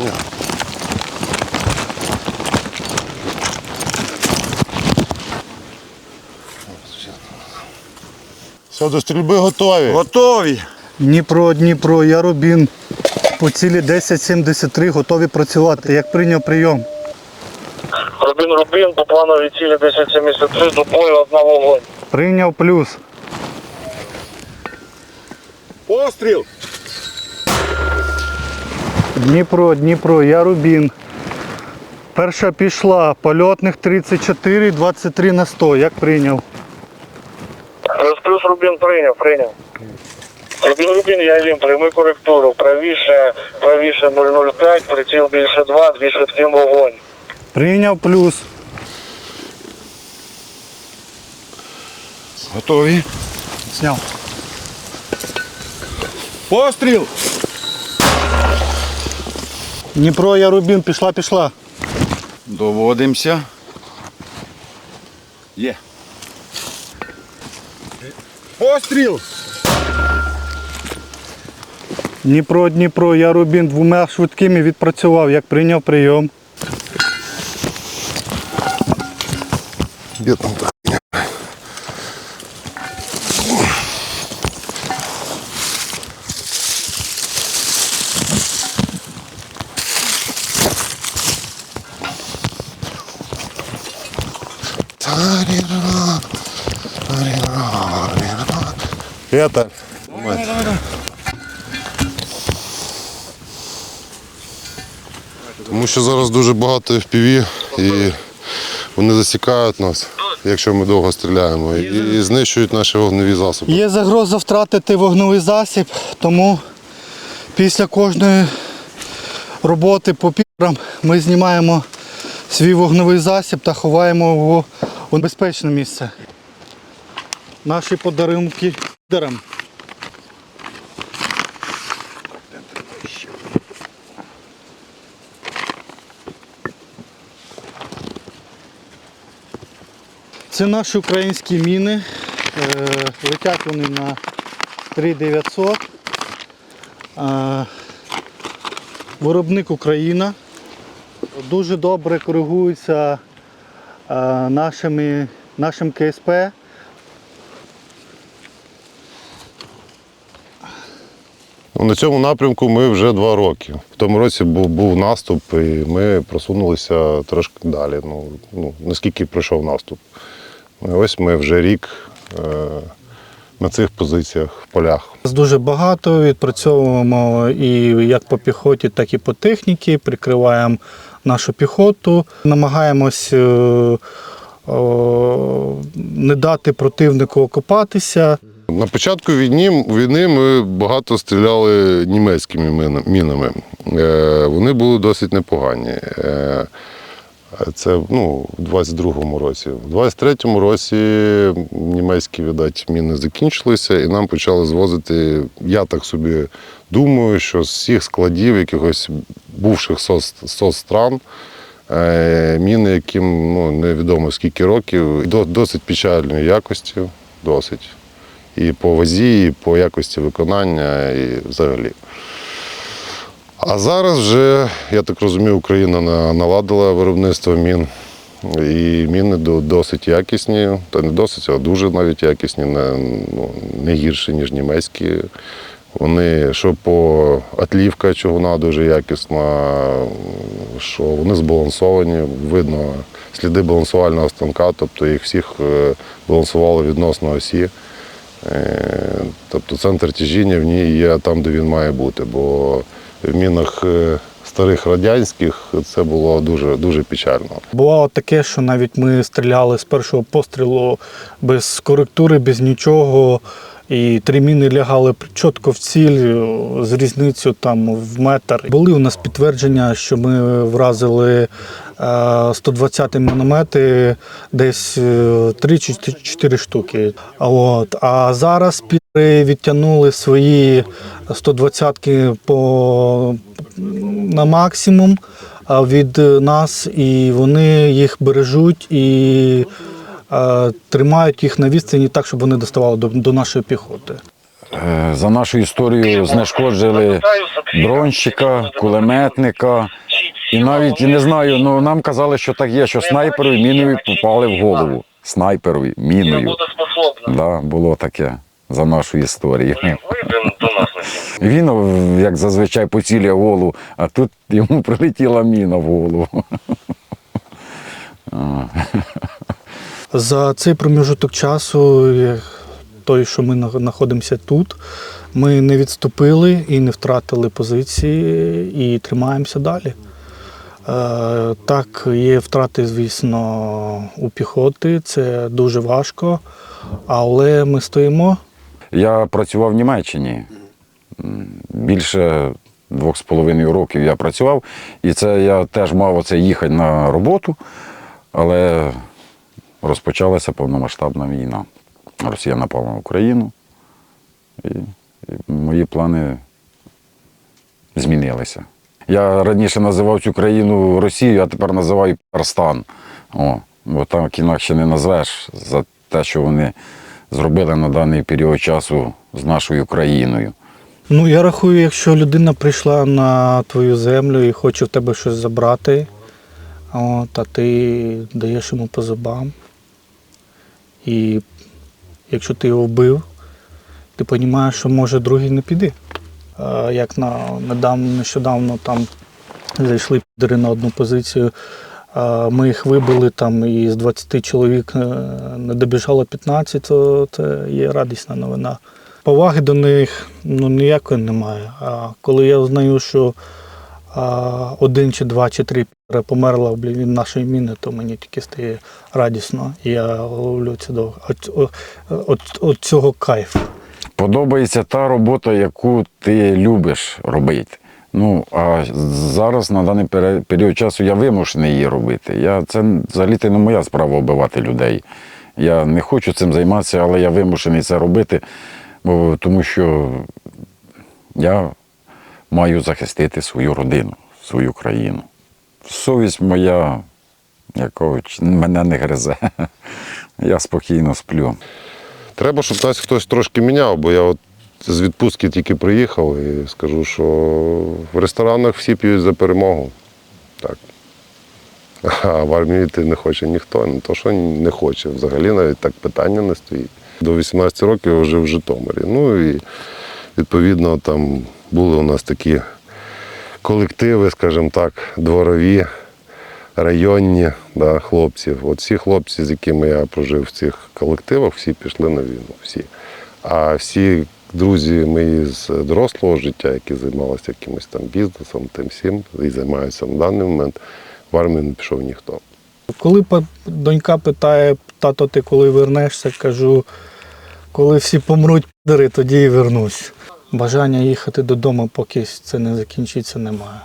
Ні. Все, до стрільби готові. Готові. Дніпро, Дніпро, я Рубін. По цілі 1073 готові працювати. Як прийняв прийом? Рубін Рубін, по плановій цілі 1073, до бою одна вогонь. Прийняв плюс. Постріл. Дніпро, Дніпро, я Рубін. Перша пішла. Польотних 34, 23 на 100. Як прийняв? Плюс плюс Рубін прийняв, прийняв. Рубін Рубін, я їм прийми коректуру. Правіше, правіше 005, приціл більше 2, 2 швидкий вогонь. Прийняв плюс. Готові. Зняв. Постріл. Дніпро, я Рубін, пішла, пішла. Доводимося. Є. Постріл. Дніпро, Дніпро, я Рубін двома швидкими відпрацював. Як прийняв прийом? Де там та Вітер. Тому що зараз дуже багато FPV і вони засікають нас, якщо ми довго стріляємо, і, і знищують наші вогневі засоби. Є загроза втратити вогневий засіб, тому після кожної роботи по пірам ми знімаємо свій вогневий засіб та ховаємо його у безпечне місце. Наші подарунки підерам. Це наші українські міни. Е, Летять вони на 3900. Е, Виробник Україна. Дуже добре коригується е, нашими, нашим КСП. На цьому напрямку ми вже два роки. В тому році був, був наступ, і ми просунулися трошки далі. Ну, ну, наскільки пройшов наступ. І ось ми вже рік е, на цих позиціях в полях. Дуже багато відпрацьовуємо і як по піхоті, так і по техніці. Прикриваємо нашу піхоту, намагаємось е, не дати противнику окопатися. На початку війни, війни ми багато стріляли німецькими мінами. Е, вони були досить непогані. Е, це ну, в 22-му році. В 23-му році німецькі, видать, міни закінчилися, і нам почали звозити, я так собі думаю, що з всіх складів якихось бувших соц, соцстран, е, міни, яким ну, невідомо скільки років, досить печальної якості, досить. І по вазі, і по якості виконання, і взагалі. А зараз вже, я так розумію, Україна наладила виробництво мін. І міни досить якісні, та не досить, а дуже навіть якісні, не, ну, не гірші, ніж німецькі. Вони, що по атлівка човна дуже якісна, що вони збалансовані, видно сліди балансувального станка, тобто їх всіх е, балансували відносно осі. Е, Тобто центр тяжіння в ній є там, де він має бути. Бо в мінах е, старих радянських це було дуже, дуже печально. Бувало таке, що навіть ми стріляли з першого пострілу без коректури, без нічого. І три міни лягали чітко в ціль з різницею там в метр. Були у нас підтвердження, що ми вразили е, 120 міномети десь 3 чи 4 штуки. От. А зараз піри відтягнули свої 120-ки по, на максимум від нас, і вони їх бережуть і е, тримають їх на відстані так, щоб вони доставали до, до нашої піхоти. Е, За нашу історію знешкоджили дронщика, кулеметника. І навіть не знаю, ну нам казали, що так є, що снайперові міною попали в голову. Снайперові міною. Да, було таке за нашу історію. Він, як зазвичай, поцілює голову, а тут йому прилетіла міна в голову. За цей проміжок часу, той, що ми знаходимося тут, ми не відступили і не втратили позиції і тримаємося далі. Е, Так, є втрати, звісно, у піхоти, це дуже важко, але ми стоїмо. Я працював в Німеччині. Більше двох з половиною років я працював, і це я теж мав оце їхати на роботу, але розпочалася повномасштабна війна. Росія напала на Україну, і, і мої плани змінилися. Я раніше називав цю країну Росією, а тепер називаю Перстан. О, бо так інакше не назвеш за те, що вони зробили на даний період часу з нашою країною. Ну, я рахую, якщо людина прийшла на твою землю і хоче в тебе щось забрати, от, а ти даєш йому по зубам. І якщо ти його вбив, ти розумієш, що може другий не піде. Як на недавно, нещодавно там зайшли підери на одну позицію. Ми їх вибили там і з 20 чоловік е, не добіжало 15, то це є радісна новина. Поваги до них ну, ніякої немає. А коли я знаю, що один чи два чи три померла від нашої міни, то мені тільки стає радісно. І я ловлю це до от цього кайф. Подобається та робота, яку ти любиш робити. Ну, а зараз на даний період часу я вимушений її робити. Я, це взагалі не моя справа вбивати людей. Я не хочу цим займатися, але я вимушений це робити, бо, тому що я маю захистити свою родину, свою країну. Совість моя якось мене не гризе. Я спокійно сплю. Треба, щоб нас хтось трошки міняв, бо я от з відпустки тільки приїхав і скажу, що в ресторанах всі п'ють за перемогу. Так. А в армії ти не хоче ніхто, не то, що не хоче. Взагалі навіть так питання не стоїть. До 18 років я жив в Житомирі. Ну і відповідно там були у нас такі колективи, скажімо так, дворові, районні да, хлопців. От всі хлопці, з якими я прожив в цих колективах, всі пішли на війну. Всі. А всі друзі мої з дорослого життя, які займалися якимось там бізнесом, тим всім, і займаються на даний момент, в армію не пішов ніхто. Коли донька питає, тато, ти коли вернешся, кажу, коли всі помруть, тоді і вернусь. Бажання їхати додому, поки це не закінчиться, немає.